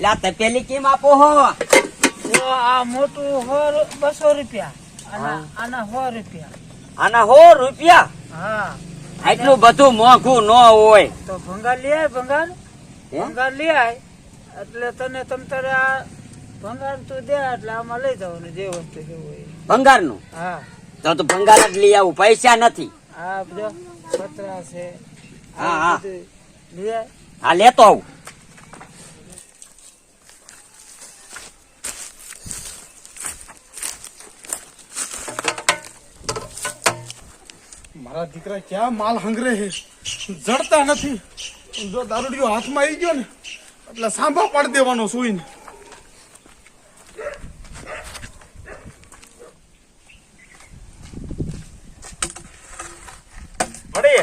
એટલે આ તપેલી કેમ આપો હો? આ મોટું હો બસો રૂપિયા. આના આના હો રૂપિયા. આના હો રૂપિયા? હા. આટલું બધું મોંઘું ન હોય. તો ભંગાર લઈ આય ભંગાર. હે? ભંગાર લઈ આય. એટલે તને તમ તારે આ ભંગાર તું દે એટલે આમાં લઈ જવાનું જે વસ્તુ જેવું હોય. ભંગારનું હા. તો તો ભંગાર જ લઈ આવું પૈસા નથી. આ બધો પતરા છે. હા, હા. લઈ આય હા લેતો આવું. મારા દીકરા ક્યાં માલ હંગરે છે? જડતા નથી. જો દારૂડિયો હાથમાં આવી ગયો ને એટલે સાંભા પાડી દેવાનો સુઈને મળી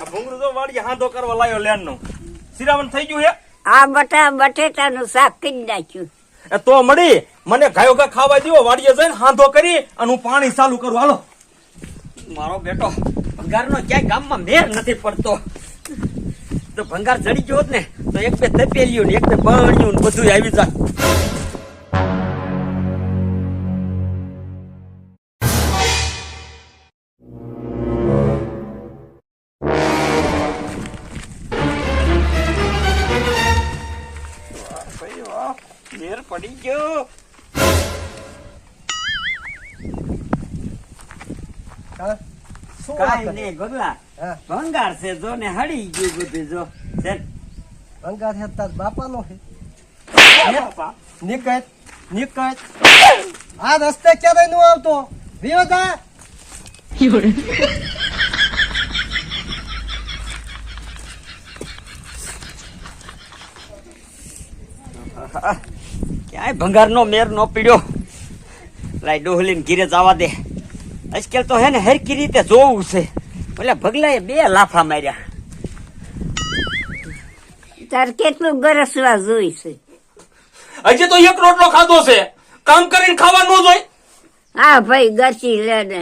આ ભૂંગળું તો વાડીએ હાંધો કરવા લાયો લેનનું સિરાવન થઈ ગયું હે? આ બટા બટેટાનું શાક કરી નાખ્યું. એ તો મળી મને ગાયો ગા ખાવા દ્યો વાડીએ જઈને હાંધો કરી અને હું પાણી ચાલુ કરું. હાલો. મારો બેટો ભંગાર નો ક્યાંય ગામમાં મેર નથી પડતો. તો ભંગાર ચડી ગયો ને, તો એક બે તપેલિયું એક બે બણિયું બધું આવી જાય. મેર પડી ગયો. કાઈ નહીં ગોગલા ભંગાર છે જો ને હળી ગયું બધું જો. છે ભંગાર છે તાર બાપાનો છે. બાપા. નીકળ નીકળ આ રસ્તે ક્યારે નું આવતો. વિયોદા ક્યાંય ભંગાર નો મેર નો પીડ્યો. લાઈ ડોહલીન ઘીરે જવા દે. આજકાલ તો હે ને હરકી રીતે જોવું છે. એટલે ભગલાએ બે લાફા માર્યા. તાર કેટલું ગરસવા જોઈશે હજી તો એક રોટલો ખાધો છે. કામ કરીને ખાવા ન જોઈ. હા ભાઈ ગરસી લે ને.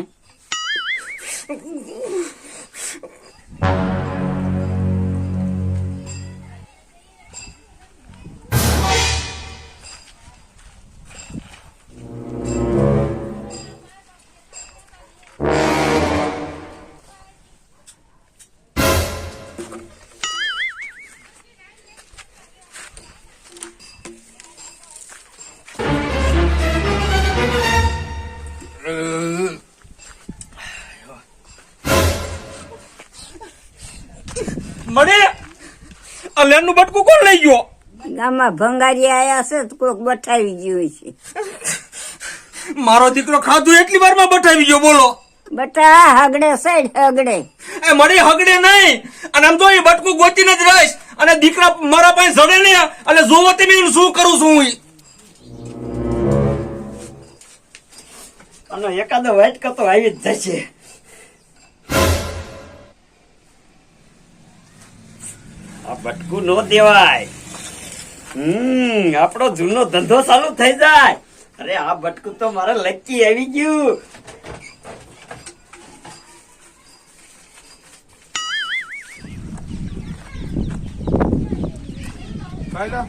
મળી આ લેનનું બટકું કોણ લઈ ગયો? ગામમાં ભંગારી આયા છે તો કોક બઠાવી ગયું છે. મારો દીકરો ખાધું એટલી વારમાં બટાવી ગયો બોલો. બટા હગડે સાઈડ હગડે. એ મળી હગડે નહીં. અને આમ તો એ બટકું ગોતીને જ રહીશ. અને દીકરા મારા પાસે જડે નહીં. એટલે જોવો તમે શું કરું છું હું અને એકાદો વાટકો તો આવી જ જશે. આ બટકું નો દેવાય. હમ આપણો જૂનો ધંધો ચાલુ થઈ જાય. અરે આ બટકું તો મારે લકી આવી ગયું.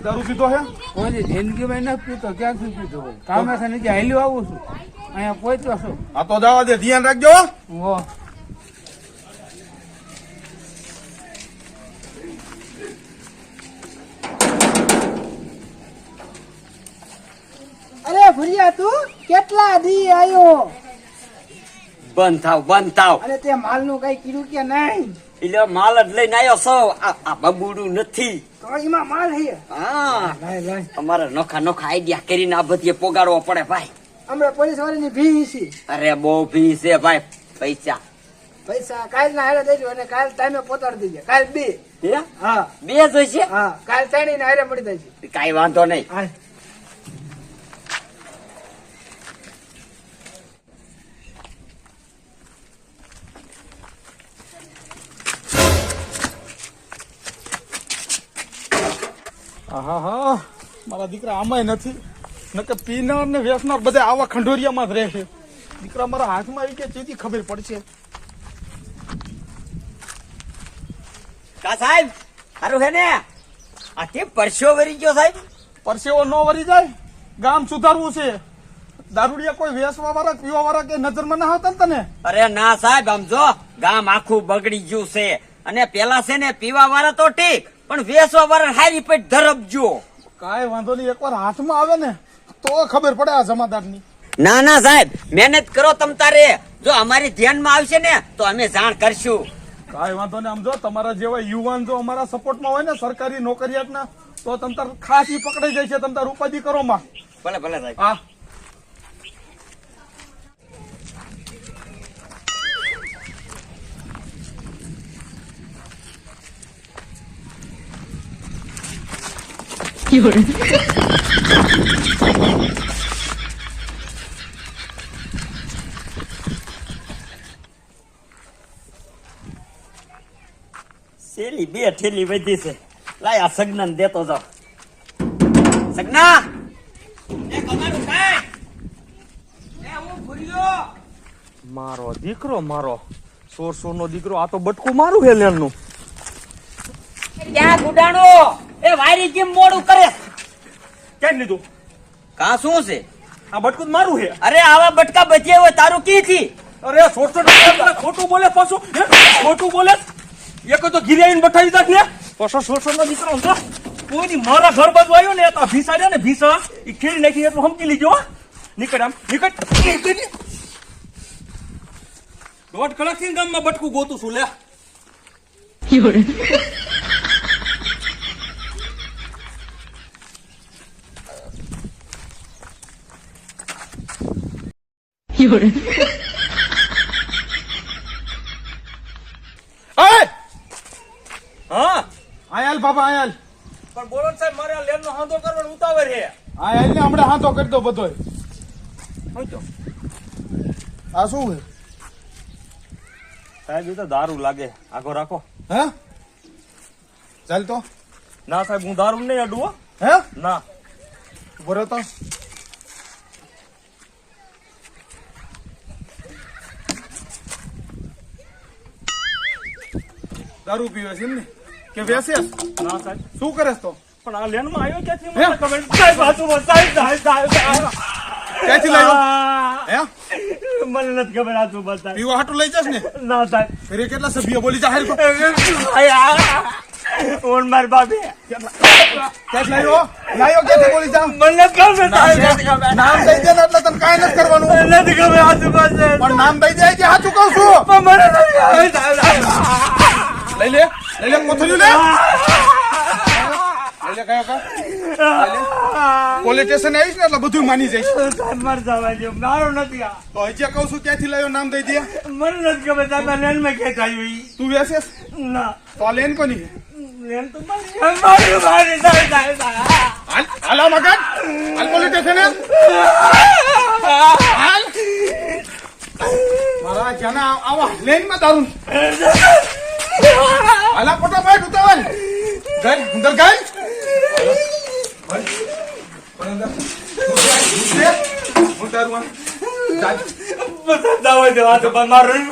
દારૂ પીધો હે? કોઈ જિંદગીમાં ના પીતો ક્યાંથી પીધો હોય? કામે છે નીચે આવું છું. અહીંયા પહોંચ્યો છું. આ તો જવા દે ધ્યાન રાખજો અરે ભુરિયા તું કેટલા દી આવ્યો બંધ થાવ બંધ થાવ. અરે તે માલનું કઈ કીધું કે નહીં? એટલે માલ જ લઈને આવ્યો છો. આ બબુડું નથી. તો એમાં માલ છે હા. લાય અમારે નોખા નોખા આઈડિયા કરીને આ બધી પોગાડવો પડે ભાઈ. અમે પોલીસ વાળાની ભી છે. અરે બહુ ભી છે ભાઈ. પૈસા. પૈસા કાલ ના હારે દેજો અને કાલ ટાઈમે પોતાડી દેજે. કાલ બે. હા? બે જોઈશે હા. કાલ ત્રણેય ને હારે મળી દેજે કાઈ વાંધો નહીં. હા હા મારા દીકરા આમાંય નથી. નકે પીનાર ને વેસનાર બધા આવા ખંડોરિયામાં જ રહે છે. દીકરા મારા હાથમાં આવી કે તેથી ખબર પડશે કા સાહેબ સારું હે ને? આ તે પરસેવો વરી ગયો સાહેબ? પરસેવો ન વરી જાય ગામ સુધારવું છે. દારૂડિયા કોઈ વેસવા વાળા પીવા વાળા કે નજરમાં ના હતા તને? અરે ના સાહેબ આમ જો ગામ આખું બગડી ગયું છે. અને પેલા છે ને પીવા વાળા તો ઠીક પણ વેસવા વાળા હારી પેટ ધરપજો. કાંઈ વાંધો નહીં એકવાર હાથમાં આવે ને તો ખબર પડે આ જમાદારની. ના ના સાહેબ મહેનત કરો તમ તારે. જો અમારી ધ્યાનમાં આવશે ને તો અમે જાણ કરશું. કાંઈ વાંધો નહીં આમ જો તમારા જેવા યુવાન જો અમારા સપોર્ટમાં હોય ને સરકારી નોકરિયાતના તો તમ તાર ખાસી પકડાઈ જાય છે તમ તાર ઉપાધિ કરો માં. ભલે ભલે સાહેબ. હા. શેલી બે ઠેલી વધી છે. લાય આ સગના દેતો જાવ સગના! એ કમારું કાય એ હું ભૂલ્યો મારો દીકરો મારો સોર સોર નો દીકરો આ તો બટકું મારું હે નું ત્યાં ગુડાણો? એ વાયરી કેમ મોડું કરે? કેમ લીધું? કા શું છે? આ બટકું મારું છે. અરે આવા બટકા બચે હોય તારું કી થી અરે દીકરો ખોટું બોલે પાછું. ખોટું બોલે? એક તો ઘીરે આવીને બઠાવી દાખ ને પાછો સોર નો દીકરો સમજો કોઈની મારા ઘર બાજુ આવ્યો ને તો ભીસા રહ્યા ને ભીસા. એ ખેડી નાખી એટલું સમજી લીજો હો. નીકળ આમ નીકળ. નીકળ. દોઢ કલાકથી ગામમાં બટકું ગોતું છું લે. એ હા? આયાલ પણ બોલો સાહેબ મારે આ લેનનો હાંધો કરવાનો ઉતાવળ છે. આયાલ ને હમણાં હાથો કરી દો બધોય. આ શું છે? સાહેબ એ તો દારૂ લાગે. આગો રાખો. હે? ચાલ તો. ના સાહેબ હું દારૂ નહીં અડું હે. ના. બરો તો. દારૂ પીવે છે એમ ને? કે વેસે? ના સાહેબ. શું કરે તો? પણ આ લેનમાં આવ્યો ક્યાંથી? મને ખબર સાહેબ હાચું સાહેબ સાહેબ. ક્યાંથી લાવ્યો? હે? મને નથી ખબર હાચું બોલ, સાહેબ. પીવા હાટું લઈ જશ ને? ના સાહેબ. ઘરે કેટલા સભ્યો બોલી જા હારી તો? ઓન માર બાપે. ક્યાંથી લાવ્યો? લાવ્યો ક્યાંથી બોલી જા મને ખબર નામ દઈ દે ને એટલે તને કાંઈ નથી કરવાનું. નથી ખબર હાચું બોલ, પણ નામ દઈ દે કે સાચું કહું છું? પણ મને નથી. લઈ લે લઈ લે કોથળીયું લે. લઈ લે કયો કા પોલીસ સ્ટેશન આવીશ ને એટલે બધું માની જઈશ. મર જવા દે મારો નથી આ. તો હજી કહું છું ક્યાંથી લાવ્યો નામ દઈ દે. મને નથી ખબર સાહેબ લેન લેનમાં ક્યાંથી આવ્યું. તું વેસે ના. તો લેન કોની? લેન તો મારી મારી સાહેબ સાહેબ. હાલ હાલ મગન હાલ પોલીસ સ્ટેશન. હાલ. મારા જ્યાં આવા લેનમાં દારૂ હાલા ભાઈ ઉતાવળ ગઈ અંદર ગઈ. જા. બધા દાવા તો પણ મારું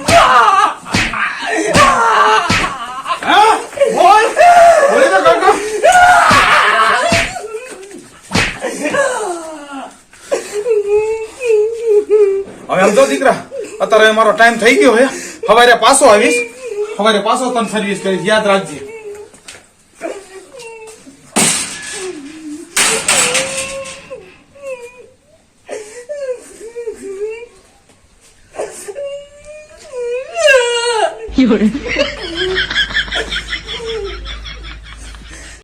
હા? બોલ હવે આમ તો દીકરા, અત્યારે મારો ટાઈમ થઈ ગયો હે સવારે પાછો આવીશ સવારે પાછો તને સર્વિસ કરીશ યાદ રાખજે. 有人，